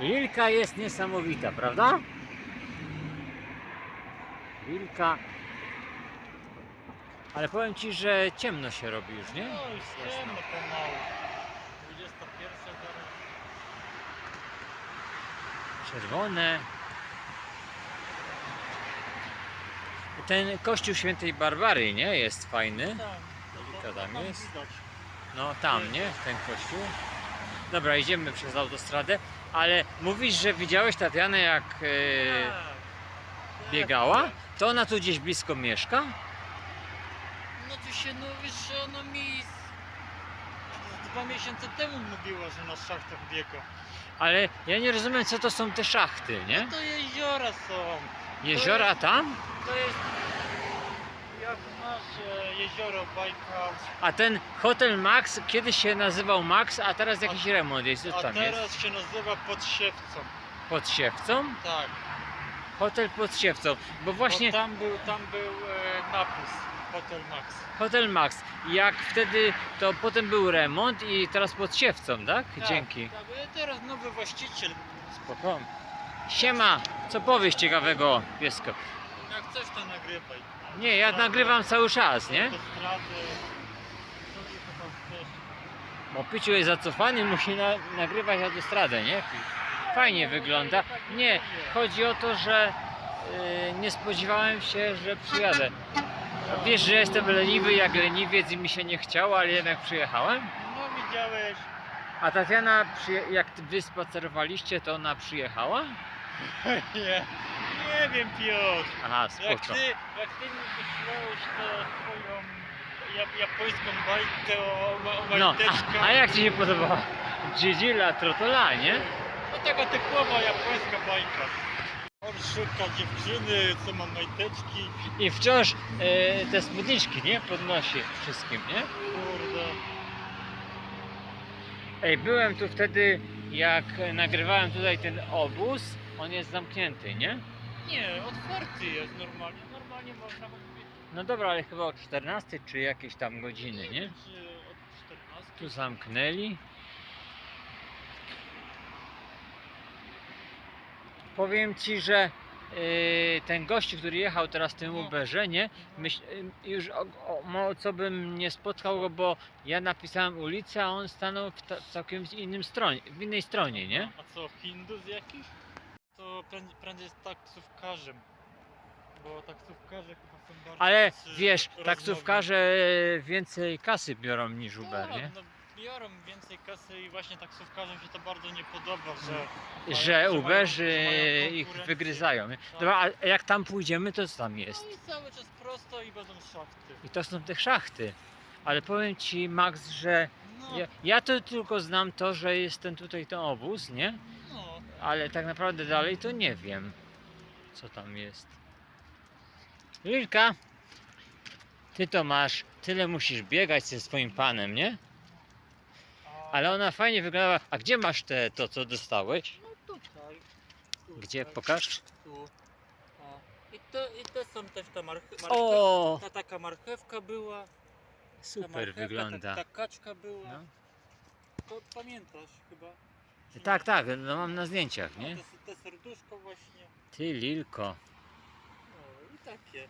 Lilka jest niesamowita, prawda? Lilka. Ale powiem ci, że ciemno się robi już, nie? No już ciemno pomału. 21 zaraz. Czerwone. Ten kościół świętej Barbary, nie? Jest fajny. Lilka tam jest? No tam, nie? Ten kościół. Dobra, idziemy przez autostradę. Ale mówisz, że widziałeś Tatianę jak e, Tak. biegała? Tak. To ona tu gdzieś blisko mieszka? No tu się mówi, że ona mi z- z dwa miesiące temu mówiła, że na szachtach biega. Ale ja nie rozumiem, co to są te szachty, nie? To jeziora są. Jeziora tam? To jest jezioro Bajkał, A ten Hotel Max kiedyś się nazywał Max, a teraz jakiś remont jest. Co a tam teraz jest? się nazywa Podsiewcą. Pod Siewcą? Tak. Hotel pod Siewcą. Bo właśnie Bo tam był, tam był e, napis Hotel Max. Hotel Max. Jak wtedy, to potem był remont i teraz pod Siewcą, tak? Tak, Dzięki. Tak, e, teraz nowy właściciel. Spoko. Siema, co powiesz ciekawego piesko? Jak coś to nagrywaj. Nie, ja nagrywam cały czas, nie? Bo Pyciu jest zacofany, musi na, nagrywać autostradę, nie? Fajnie wygląda. Nie, chodzi o to, że yy, nie spodziewałem się, że przyjadę. Wiesz, że jestem leniwy jak leniwiec i mi się nie chciało, ale jednak przyjechałem. No widziałeś. A Tatiana, jak wy spacerowaliście, to ona przyjechała? Nie. Nie wiem Piotr. Aha, Jak spoko. ty, jak ty mi wyślałeś tę swoją ja- japońską bajkę o, o No, majteczkach. a, a jak ci się podobała? Gigila Trotola, nie? No taka typowa japońska bajka. On szuka dziewczyny, co ma majteczki. I wciąż e, te spódniczki, nie? Podnosi wszystkim, nie? Kurde. Ej, byłem tu wtedy, jak nagrywałem tutaj ten obóz. On jest zamknięty, nie? Nie, otwarty jest normalnie. Normalnie można mówić. No dobra, ale chyba o 14 czy jakieś tam godziny, nie? wiem, czy od 14. Tu zamknęli. Powiem ci, że yy, ten gościu, który jechał teraz w tym No. Uberze, nie? Myśl, yy, już o, o, mało co bym nie spotkał go, bo ja napisałem ulicę, a on stanął w ta, całkiem innym stronie, w innej stronie, nie? A co, Hindus jakiś? Prędzej, prędzej jest taksówkarzem. Bo taksówkarze chyba są bardziej Ale wiesz, rozmowni. taksówkarze więcej kasy biorą niż Uber, Tak, nie? No, biorą więcej kasy i właśnie taksówkarzom się to bardzo nie podoba, że... Że mają- Uberzy mają ich konkurencję. wygryzają. Nie? Tak. Dobra, a jak tam pójdziemy, to co tam No jest? i cały czas prosto i będą szachty. I to są te szachty. Ale powiem ci, Max, że No, ja, ja to tylko znam to, że jest ten tutaj ten obóz, nie? Ale tak naprawdę dalej to nie wiem, co tam jest. Lilka, ty to masz, tyle musisz biegać ze swoim panem, nie? Ale ona fajnie wyglądała. A gdzie masz te, to, co dostałeś? No tutaj. Gdzie? Pokaż. Tu. O. I, to, I te są też ta marche marchew... O, Ta taka marchewka była. super marchewka, wygląda. Ta, ta kaczka była. No. To pamiętasz chyba? Tak, tak, no mam na zdjęciach, No, nie? te, te serduszko właśnie. Ty, Lilko. No i takie.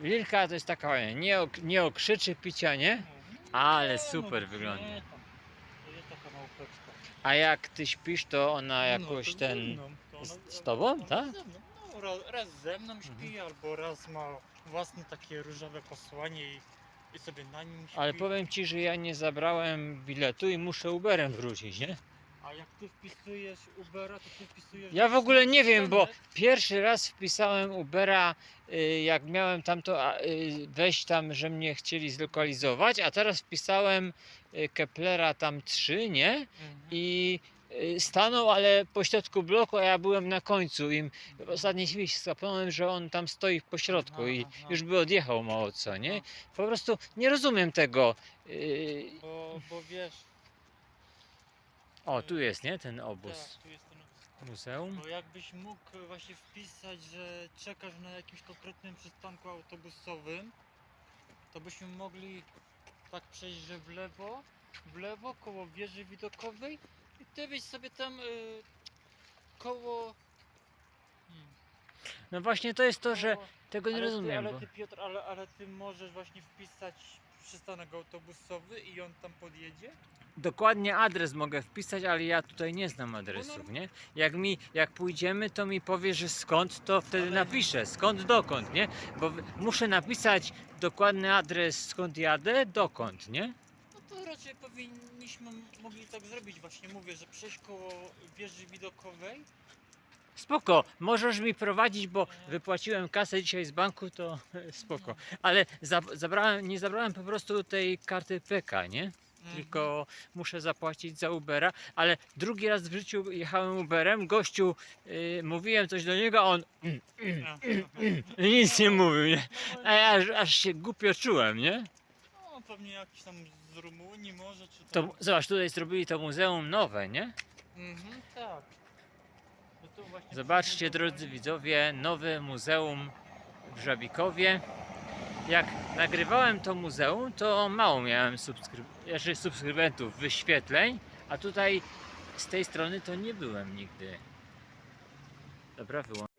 Lilka to jest taka, nie, ok, nie okrzyczy picia, nie? Ale Nie, super no, wygląda. nie, tam. To jest taka małpeczka. A jak ty śpisz, to ona No, jakoś to ten... To z- z tobą, tak? No, raz, raz ze mną Mhm. śpi, albo raz ma własne takie różowe posłanie i, i sobie na nim śpi. Ale powiem ci, że ja nie zabrałem biletu i muszę Uberem wrócić, nie? A jak ty wpisujesz Ubera, to ty wpisujesz... Ja w ogóle nie wiem, bo pierwszy raz wpisałem Ubera, y, jak miałem tamto a, y, wejść tam, że mnie chcieli zlokalizować, a teraz wpisałem y, Keplera tam 3, nie? Mhm. I y, stanął, ale po środku bloku, a ja byłem na końcu i w ostatniej chwili się skapnąłem, że on tam stoi po środku i Aha, aha. już by odjechał mało co, nie? No. Po prostu nie rozumiem tego. Y, Bo, bo wiesz... O, tu jest, nie? Ten obóz. Tak, tu jest ten Muzeum. Bo jakbyś mógł właśnie wpisać, że czekasz na jakimś konkretnym przystanku autobusowym, to byśmy mogli tak przejść, że w lewo, w lewo koło wieży widokowej I ty byś sobie tam y, koło... Hmm, No właśnie to jest to, że koło- tego nie ale rozumiem. Ty, ale Bo... ty Piotr, ale, ale ty możesz właśnie wpisać przystanek autobusowy i on tam podjedzie? Dokładnie adres mogę wpisać, ale ja tutaj nie znam adresów, nie? Jak mi, jak pójdziemy, to mi powie, że skąd, to wtedy napiszę, skąd, dokąd, nie? Bo w- muszę napisać dokładny adres, skąd jadę, dokąd, nie? No to raczej powinniśmy mogli tak zrobić właśnie. Mówię, że przejść koło wieży widokowej. Spoko, możesz mi prowadzić, bo wypłaciłem kasę dzisiaj z banku, to spoko. Ale za, zabrałem, nie zabrałem po prostu tej karty PK, nie? Mhm. Tylko muszę zapłacić za Ubera, ale drugi raz w życiu jechałem Uberem, gościu, y, mówiłem coś do niego, a on Aha. nic nie mówił, nie? No, A ja aż, aż się głupio czułem, nie? No pewnie jakiś tam z Rumunii może, czy To tam... zobacz, tutaj zrobili to muzeum nowe, nie? Mhm, tak. No to właśnie Zobaczcie, drodzy widzowie, nowe muzeum w Żabikowie. Jak nagrywałem to muzeum, to mało miałem subskryb znaczy subskrybentów, wyświetleń, a tutaj z tej strony to nie byłem nigdy. Dobra, wyłączę.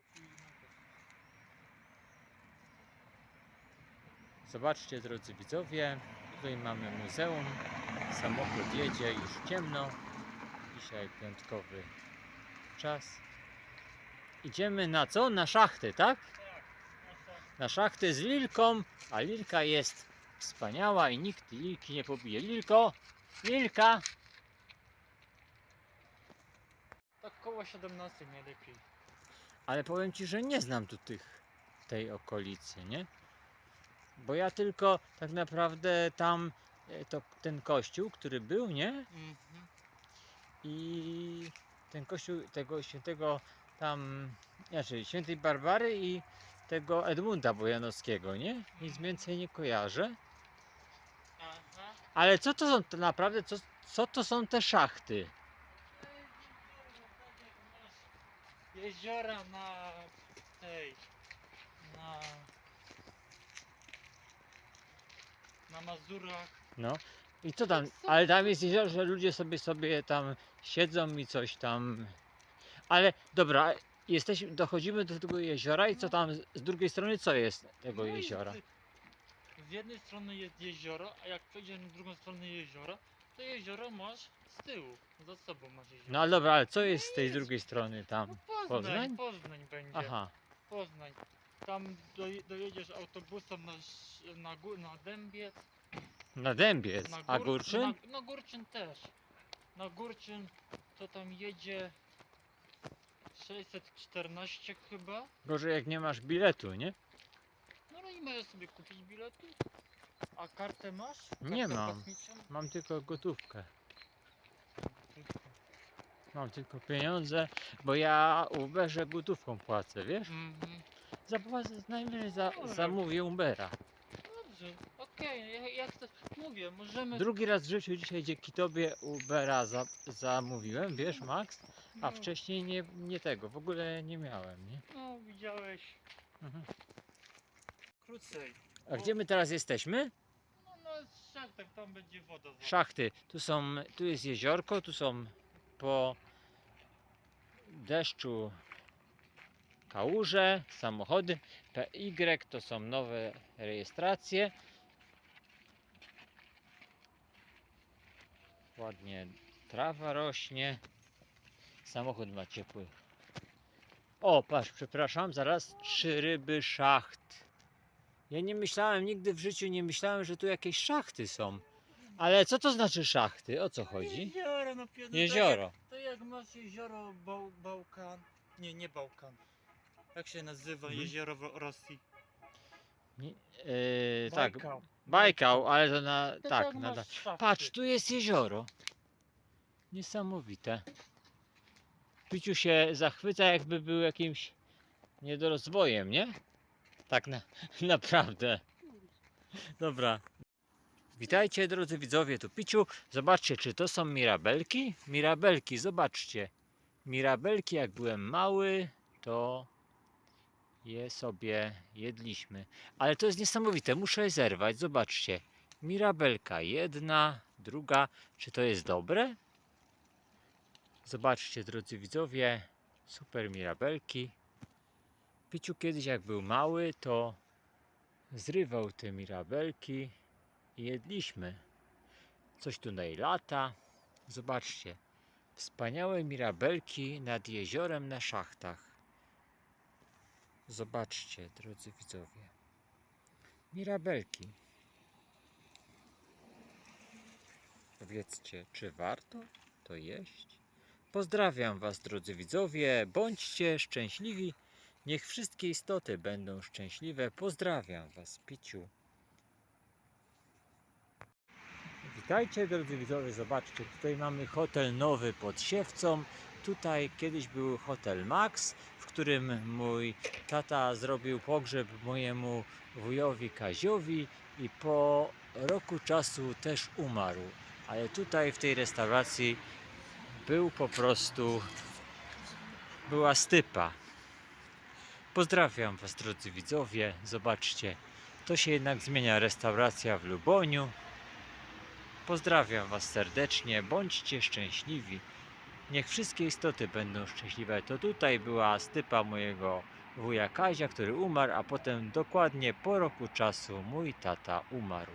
Zobaczcie, drodzy widzowie, tutaj mamy muzeum. Samochód jedzie, już ciemno. Dzisiaj piątkowy czas. Idziemy na co? Na szachty, tak? Na szachty z Lilką, a Lilka jest wspaniała i nikt Lilki nie pobije. Lilko! Lilka! Tak koło 17 najlepiej. Ale powiem Ci, że nie znam tu tych, tej okolicy, nie? Bo ja tylko tak naprawdę tam, e, to ten kościół, który był, nie? Mhm. I ten kościół tego świętego tam, znaczy świętej Barbary i tego Edmunda Bojanowskiego, nie? Nic więcej nie kojarzę. Ale co to są to naprawdę, co, co to są te szachty? Jeziora na tej, na, na Mazurach. No. I co tam? Ale tam jest jezioro, że ludzie sobie sobie tam siedzą i coś tam. Ale dobra, jesteśmy, dochodzimy do tego jeziora i co tam z- drugiej strony co jest tego No jeziora? Z, jednej strony jest jezioro, a jak przejdziesz na drugą stronę jeziora, to jezioro masz z tyłu, za sobą masz jezioro. No ale dobra, ale co jest z tej drugiej strony tam? No Poznań, Poznań? Poznań, będzie. Aha. Poznań. Tam doje, dojedziesz autobusem na, Sz- na, gó- na Dębiec. Na Dębiec. Na A Gór- Górczyn? Na, na Górczyn też. Na Górczyn to tam jedzie 614 chyba. Gorzej jak nie masz biletu, nie? No no i możesz sobie kupić bilety. A kartę masz? Nie Kartę mam. płatniczą? Mam tylko gotówkę. Mam tylko pieniądze, bo ja Uberze gotówką płacę, wiesz? Mhm. Zapłacę najwyżej za, zamówię Ubera. Dobrze, okej, ja- jak to mówię, możemy... Drugi raz w życiu dzisiaj dzięki tobie Ubera za, zamówiłem, wiesz Max? A no, wcześniej nie, nie tego, w ogóle nie miałem, nie? No widziałeś Mhm. krócej. A gdzie my teraz jesteśmy? No no szachtach tam będzie woda. za- Szachty. Tu są, tu jest jeziorko, tu są po deszczu kałuże, samochody. PY to są nowe rejestracje. Ładnie trawa rośnie. Samochód ma ciepły. O, patrz, przepraszam, zaraz trzy ryby szacht. Ja nie myślałem, nigdy w życiu nie myślałem, że tu jakieś szachty są. Ale co to znaczy szachty? O co chodzi? Jezioro, no, pie- no Jezioro. Tak jak, to jak masz jezioro Bał, Bałkan. Nie, nie Bałkan. Jak się nazywa Mhm. jezioro w Rosji? Nie, yy, tak, Bajkał. Bajkał, ale to na. To Tak, jak na, masz. Patrz, tu jest jezioro. Niesamowite. Piciu się zachwyca, jakby był jakimś niedorozwojem, nie? Tak na, naprawdę. Dobra. Witajcie drodzy widzowie, tu Piciu. Zobaczcie, czy to są mirabelki? Mirabelki, zobaczcie. Mirabelki, jak byłem mały, to je sobie jedliśmy. Ale to jest niesamowite, muszę je zerwać, zobaczcie. Mirabelka jedna, druga. Czy to jest dobre? Zobaczcie, drodzy widzowie, super mirabelki. Piciu kiedyś jak był mały, to zrywał te mirabelki i jedliśmy. Coś tutaj lata. Zobaczcie, wspaniałe mirabelki nad jeziorem na szachtach. Zobaczcie, drodzy widzowie. Mirabelki. Powiedzcie, czy warto to jeść? Pozdrawiam Was, drodzy widzowie. Bądźcie szczęśliwi. Niech wszystkie istoty będą szczęśliwe. Pozdrawiam Was, Piciu. Witajcie, drodzy widzowie. Zobaczcie, tutaj mamy hotel nowy pod Siewcą. Tutaj kiedyś był hotel Max, w którym mój tata zrobił pogrzeb mojemu wujowi Kaziowi i po roku czasu też umarł. Ale tutaj w tej restauracji był po prostu była stypa. Pozdrawiam Was drodzy widzowie. Zobaczcie, to się jednak zmienia restauracja w Luboniu. Pozdrawiam Was serdecznie. Bądźcie szczęśliwi. Niech wszystkie istoty będą szczęśliwe. To tutaj była stypa mojego wuja Kazia, który umarł, a potem dokładnie po roku czasu mój tata umarł.